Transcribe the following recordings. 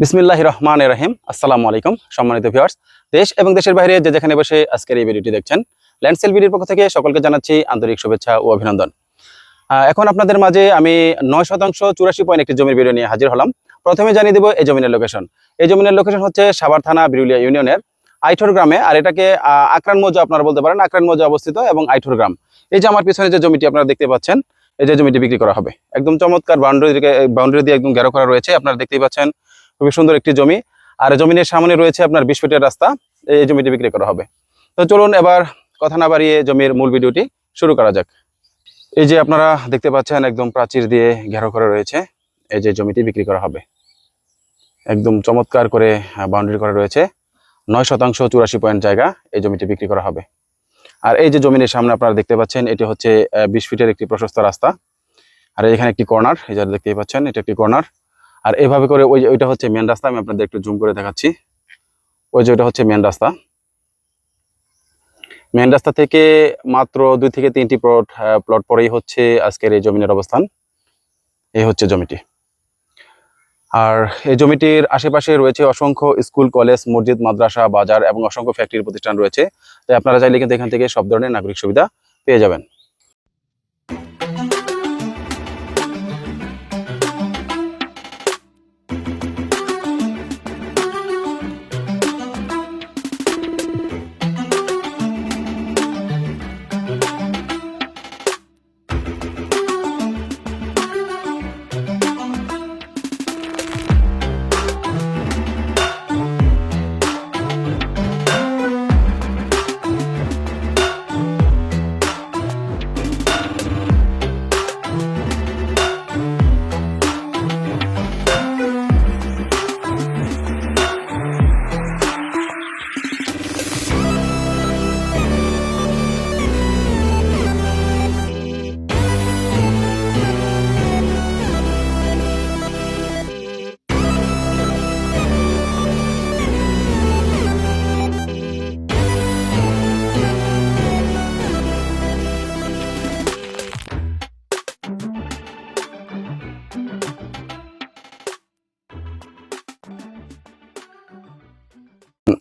বিসমিল্লাহ রহমান রহিম। আসসালামু আলাইকুম, সম্মানিত ভিউয়ার্স দেশ এবং দেশের বাইরে যে যেখানে বসে আজকের এই ভিডিওটি দেখছেন ল্যান্ডসেল ভিডিওর পক্ষ থেকে সকলকে জানাচ্ছি আন্তরিক শুভেচ্ছা ও অভিনন্দন। এখন আপনাদের মাঝে আমি নয় শতাংশ চুরাশি পয়েন্ট একটি জমির ভিডিও নিয়ে হাজির হলাম। প্রথমে জানিয়ে দেবো এই জমিনের লোকেশন এই জমিনের লোকেশন হচ্ছে সাভার থানা বিরুলিয়া ইউনিয়নের আইঠোর গ্রামে, আর এটাকে আকরান মৌজা আপনারা বলতে পারেন, আকরান মৌজা অবস্থিত এবং আইঠোর গ্রাম। এই যে আমার পিছনে যে জমিটি আপনারা দেখতে পাচ্ছেন, এই যে জমিটি বিক্রি করা হবে। একদম চমৎকার বাউন্ডারি বাউন্ডারি দিয়ে একদম ঘেরো করা রয়েছে। আপনারা দেখতেই পাচ্ছেন খুবই সুন্দর একটি জমি। আর জমিনের সামনে রয়েছে আপনার বিশ ফিটের রাস্তা। এই জমিটি বিক্রি করা হবে। তো চলুন এবার কথা না বাড়িয়ে জমির মূল ভিডিওটি শুরু করা যাক। এই যে আপনারা দেখতে পাচ্ছেন, একদম প্রাচীর দিয়ে ঘেরো করে রয়েছে। এই যে জমিটি বিক্রি করা হবে। একদম চমৎকার করে বাউন্ডারি করা রয়েছে। নয় শতাংশ চুরাশি পয়েন্ট জায়গা এই জমিটি বিক্রি করা হবে। আর এই যে জমিনের সামনে আপনারা দেখতে পাচ্ছেন, এটি হচ্ছে বিশ ফিটের একটি প্রশস্ত রাস্তা। আর এখানে একটি কর্নার, এই যে দেখতেই পাচ্ছেন, এটা একটি কর্নার। আর এভাবে করে ওই যে ওইটা হচ্ছে মেন রাস্তা, আমি আপনাদের একটু জুম করে দেখাচ্ছি। ওই যে ওইটা হচ্ছে মেন রাস্তা। মেন রাস্তা থেকে মাত্র দুই থেকে তিনটি প্লট প্লট পরেই হচ্ছে আজকের এই জমিনের অবস্থান। এই হচ্ছে জমিটি। আর এই জমিটির আশেপাশে রয়েছে অসংখ্য স্কুল, কলেজ, মসজিদ, মাদ্রাসা, বাজার এবং অসংখ্য ফ্যাক্টরি প্রতিষ্ঠান রয়েছে। তাই আপনারা চাইলে কিন্তু এখান থেকে সব ধরনের নাগরিক সুবিধা পেয়ে যাবেন।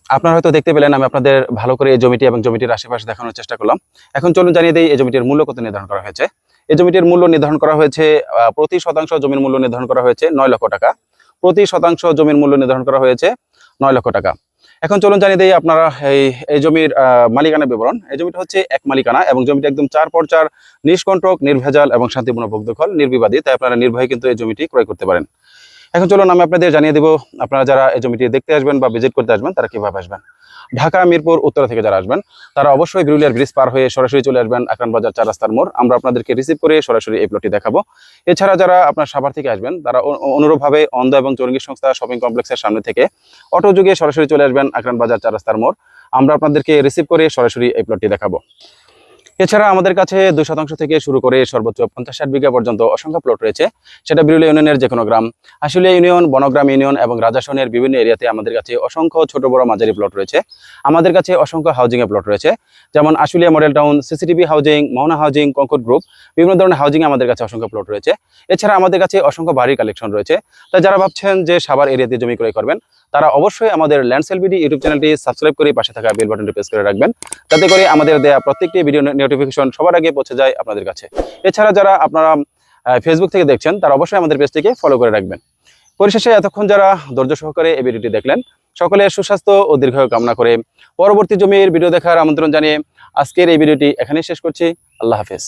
আপনারা হয়তো দেখতে পেলেন আমি আপনাদের ভালো করে এই জমিটি এবং জমিটির আশেপাশে দেখানোর চেষ্টা করলাম। এখন চলুন জানিয়ে দিই, এই জমিটির মূল্য কত নির্ধারণ করা হয়েছে? এই জমিটির মূল্য নির্ধারণ করা হয়েছে প্রতি শতাংশ জমির মূল্য নির্ধারণ করা হয়েছে নয় লক্ষ টাকা। প্রতি শতাংশ জমির মূল্য নির্ধারণ করা হয়েছে নয় লক্ষ টাকা। এখন চলুন জানিয়ে দিই আপনারা এই এই জমির মালিকানা বিবরণ। এই জমিটা হচ্ছে এক মালিকানা এবং জমিটা একদম চার পর চার নিষ্কণ্টক, নির্ভেজাল এবং শান্তিপূর্ণ ভোগ দখল নির্বিবাদী। তাই আপনারা নির্ভয়ে কিন্তু এই জমিটি ক্রয় করতে পারেন। এখন চলুন আমি আপনাদের জানিয়ে দেবো, আপনারা যারা এই জমিটি দেখতে আসবেন বা ভিজিট করতে আসবেন, তারা কীভাবে আসবেন। ঢাকা, মিরপুর, উত্তরা থেকে যারা আসবেন, তারা অবশ্যই বিরুলিয়ার ব্রিজ পার হয়ে সরাসরি চলে আসবেন আকরান বাজার চার রাস্তার মোড়। আমরা আপনাদেরকে রিসিভ করে সরাসরি এই প্লটটি দেখাবো। এছাড়া যারা আপনার সাভার থেকে আসবেন, তারা অনুরূপভাবে অন্ধ এবং চরঙ্গী সংস্থা শপিং কমপ্লেক্সের সামনে থেকে অটো যুগে সরাসরি চলে আসবেন আকরান বাজার চার রাস্তার মোড়। আমরা আপনাদেরকে রিসিভ করে সরাসরি এই প্লটটি দেখাবো। এছাড়া আমাদের কাছে দুই শতাংশ থেকে শুরু করে সর্বোচ্চ পঞ্চাশ ষাট বিঘা পর্যন্ত অসংখ্য প্লট রয়েছে। সেটা বিরুলিয়া ইউনিয়নের যে কোনো গ্রাম। আশুলিয়া ইউনিয়ন, বনগ্রাম ইউনিয়ন এবং রাজাসনের বিভিন্ন এরিয়াতে আমাদের কাছে অসংখ্য ছোট বড় মাঝারি প্লট রয়েছে। আমাদের কাছে অসংখ্য হাউজিং এর প্লট রয়েছে। যেমন Ashulia model town CCTV housing Mohona housing কঙ্কট group বিভিন্ন ধরনের হাউজিং আমাদের কাছে অসংখ্য প্লট রয়েছে। এছাড়া আমাদের কাছে অসংখ্য বাড়ির কালেকশন রয়েছে। তাই যারা ভাবছেন যে সাভার এরিয়াতে জমি ক্রয় করবেন তারা অবশ্যই আমাদের ল্যান্ড সেলবিডি ইউটিউব চ্যানেলটি সাবস্ক্রাইব করে পাশে থাকা বেল বাটনটি প্রেস করে রাখবেন। তাতে করে আমাদের দেয়া প্রত্যেকটি ভিডিও নোটিফিকেশন সবার আগে পৌঁছে যায় আপনাদের কাছে। এছাড়া যারা আপনারা ফেসবুক থেকে দেখছেন, তারা অবশ্যই আমাদের পেজটিকে ফলো করে রাখবেন। পরিশেষে এতক্ষণ যারা ধৈর্য সহকারে এই ভিডিওটি দেখলেন, সকলে সুস্বাস্থ্য ও দীর্ঘায়ু কামনা করে পরবর্তী জমির ভিডিও দেখার আমন্ত্রণ জানিয়ে আজকের এই ভিডিওটি এখানেই শেষ করছি। আল্লাহ হাফেজ।